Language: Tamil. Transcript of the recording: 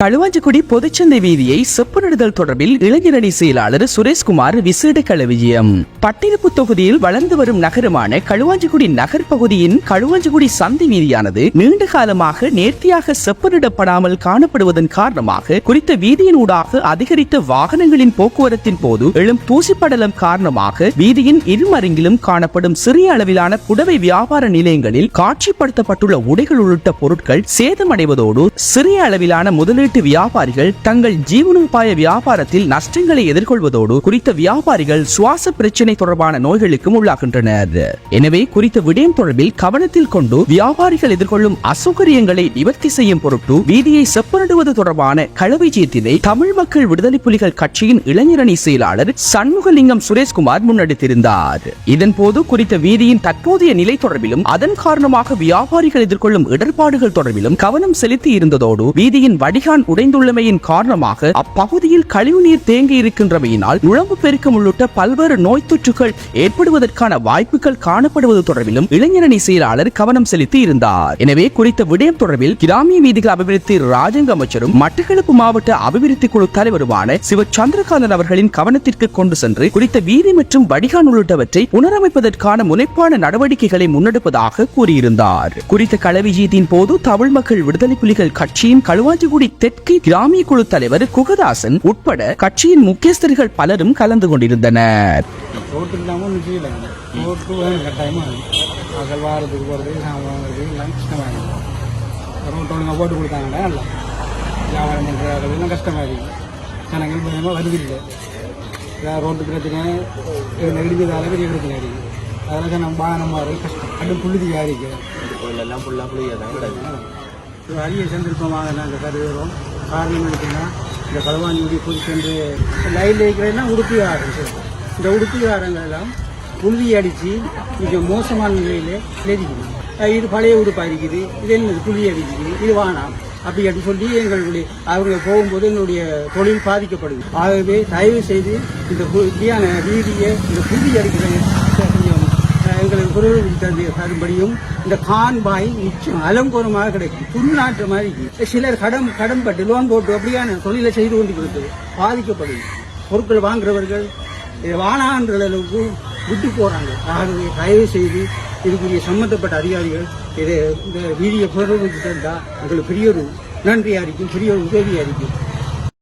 களுவாஞ்சிக்குடி பொதுச்சந்தை வீதியை செப்பனிடுதல் தொடர்பில் இளைஞரணி செயலாளர் சுரேஷ்குமார் விசேட களவிஜயம் பட்டிருப்பு தொகுதியில் வளர்ந்து வரும் நகரமான களுவாஞ்சிக்குடி நகர் பகுதியின் களுவாஞ்சிக்குடி சந்தை வீதியானது நீண்ட காலமாக நேர்த்தியாக செப்பனிடப்படாமல் காணப்படுவதன் காரணமாக குறித்த வீதியின் ஊடாக அதிகரித்த வாகனங்களின் போக்குவரத்தின் போது எழும் தூசிப்படலம் காரணமாக வீதியின் இருமருங்கிலும் காணப்படும் சிறிய அளவிலான புடவை வியாபார நிலையங்களில் காட்சிப்படுத்தப்பட்டுள்ள உடைகள் உள்ளிட்ட பொருட்கள் சேதமடைவதோடு சிறிய அளவிலான முதலீடு வெளிநாட்டு வியாபாரிகள் தங்கள் ஜீவனோபாய வியாபாரத்தில் நஷ்டங்களை எதிர்கொள்வதோடு குறித்த வியாபாரிகள் சுவாச பிரச்சனை தொடர்பான நோய்களுக்கும் உள்ளாகின்றனர். எனவே குறித்த விடயம் தொடர்பில் கவனத்தில் கொண்டு வியாபாரிகள் எதிர்கொள்ளும் அசௌகரியங்களை நிவர்த்தி செய்யும் பொருட்டு வீதியை செப்பனிடுவது தொடர்பான களவிஜயத்தினை தமிழ் மக்கள் விடுதலை புலிகள் கட்சியின் இளைஞரணி செயலாளர் சண்முகலிங்கம் சுரேஷ்குமார் முன்னெடுத்திருந்தார். இதன் போது குறித்த வீதியின் தற்போதைய நிலை தொடர்பிலும் அதன் காரணமாக வியாபாரிகள் எதிர்கொள்ளும் இடர்பாடுகள் தொடர்பிலும் கவனம் செலுத்தி இருந்ததோடு வீதியின் வடிகான் உடைந்துள்ளமையின் காரணமாக அப்பகுதியில் கழிவுநீர் தேங்கி இருக்கின்றமையினால் நுழம்பு பெருக்கம் உள்ளிட்ட பல்வேறு நோய் தொற்றுகள் ஏற்படுவதற்கான வாய்ப்புகள் காணப்படுவது தொடர்பிலும் இளைஞரணி செயலாளர் கவனம் செலுத்தி இருந்தார் எனவே குறித்த விடயம் தொடர்பில் கிராமிய வீதிகள் அபிவிருத்தி ராஜங்க அமைச்சரும் மட்டக்களப்பு மாவட்ட அபிவிருத்தி குழு தலைவருமான சிவ சந்திரகாந்தன் அவர்களின் கவனத்திற்கு கொண்டு சென்று குறித்த வீதி மற்றும் வடிகான் உள்ளிட்டவற்றை புனரமைப்பதற்கான முனைப்பான நடவடிக்கைகளை முன்னெடுப்பதாக கூறியிருந்தார். குறித்த களவிஜயத்தின் போது தமிழ் மக்கள் விடுதலை புலிகள் கட்சியின் களுவாஞ்சிகுடி தெற்கு கிராமிய குழு தலைவர் குகதாசன் உட்பட கட்சியின் முக்கியஸ்தர்கள் பலரும் கலந்து கொண்டிருந்தனர். ரோட்டுக்கு ரோட்டு கட்டாயமாக எல்லாம் கஷ்டமாக இருக்கும் போட்டு கொடுத்தாங்கன்னா வியாபாரம் பண்ணுறது எல்லாம் கஷ்டமாக இருக்குது ஜனங்கள் பயமாக வருதில்லை ரோட்டு பிரச்சனை இதில் பெரிய பிரச்சனை இருக்குது அதெல்லாம் நம்ம வாகனம் மாறு கஷ்டம் அது புழுதியாக இருக்குது எல்லாம் ஃபுல்லாக புளியாக தான் ஒரு அரிய சந்தர்ப்பமாக நாங்கள் கருதுகிறோம். காரணம் இருக்குன்னா இந்த களவாஞ்சி போய் சென்று லைனில் இருக்கிறதுனா உடுப்பிகாரம் சார் இந்த உடுப்பிகாரங்கள் எல்லாம் புழுதி அடித்து கொஞ்சம் மோசமான நிலையில் நெருக்கணும் இது பழைய உடுப்பாக இருக்குது இது என்ன புளி அடிக்குது இது வானாம் அப்படி அப்படி சொல்லி எங்களுடைய அவங்க போகும்போது எங்களுடைய தொழில் பாதிக்கப்படுது. ஆகவே தயவு செய்து இந்த பு- இப்படியான வீதியை இந்த புழுதி அடிக்கிறது எங்களுக்கு குரல் தந்து தரும்படியும் இந்த கான்பாய் நிச்சயம் அலங்கோரமாக கிடைக்கும். துர்நாற்று மாதிரி சிலர் கடன் கடன் பட்டு லோன் போட்டு அப்படியான தொழிலை செய்து கொண்டு பாதிக்கப்படும் பொருட்கள் வாங்குறவர்கள் இதை வானான்ற அளவுக்கு விட்டு போறாங்க. ஆகவே தயவு செய்து இதுக்குரிய சம்பந்தப்பட்ட அதிகாரிகள் இதை இந்த வீதியை புனரமைத்து தந்தால் எங்களுக்கு பெரிய ஒரு நன்றியா இருக்கும் பெரிய ஒரு உதவியா இருக்கும்.